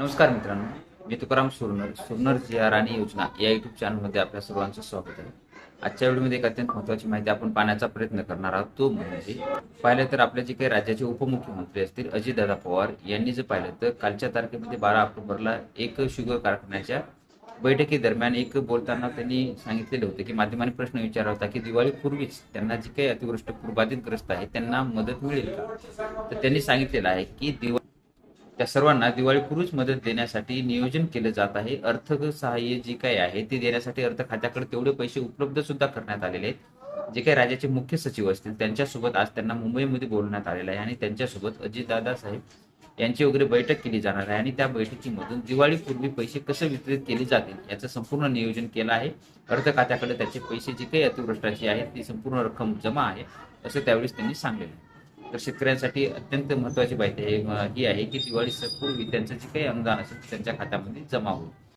नमस्कार मित्रांनो मी तुकाराम सुरनर सुरनर जी आर आणि योजना या युट्यूब चॅनलमध्ये आपल्या सर्वांचं स्वागत आहे. आजच्या व्हिडिओमध्ये एक अत्यंत महत्त्वाची माहिती आपण पाहण्याचा प्रयत्न करणार आहोत. तो म्हणजे पाहिलं तर आपल्या जे काही राज्याचे उपमुख्यमंत्री असतील अजितदादा पवार यांनी जर पाहिलं तर कालच्या तारखेमध्ये बारा ऑक्टोबरला एक शुगर कारखान्याच्या बैठकीदरम्यान एक बोलताना त्यांनी सांगितलेले होते की माध्यमांनी प्रश्न विचारला होता की दिवाळीपूर्वीच त्यांना जी काही अतिवृष्ट पूरबाधितग्रस्त आहे त्यांना मदत मिळेल का? तर त्यांनी सांगितलेलं आहे की दिवाळी त्या सर्वांना दिवाळीपूर्वीच मदत देण्यासाठी नियोजन केलं जात आहे. अर्थ सहाय्य जी काही आहे ते देण्यासाठी अर्थ खात्याकडे तेवढे पैसे उपलब्ध सुद्धा करण्यात आलेले आहेत. जे काही राज्याचे मुख्य सचिव असतील त्यांच्यासोबत आज त्यांना मुंबईमध्ये बोलवण्यात आलेलं आहे आणि त्यांच्यासोबत अजितदादा साहेब यांची वगैरे बैठक केली जाणार आहे आणि त्या बैठकीमधून दिवाळीपूर्वी पैसे कसे वितरित केले जातील याचं संपूर्ण नियोजन केलं आहे. अर्थ खात्याकडे त्याचे पैसे जी काही अतिवृष्टाची आहेत ती संपूर्ण रक्कम जमा आहे असं त्यावेळेस त्यांनी सांगितलं तर शेतकऱ्यांसाठी अत्यंत महत्वाची माहिती आहे. ही आहे की दिवाळी पूर्वी त्यांचं जे काही अनुदान असेल त्यांच्या खात्यामध्ये जमा होईल.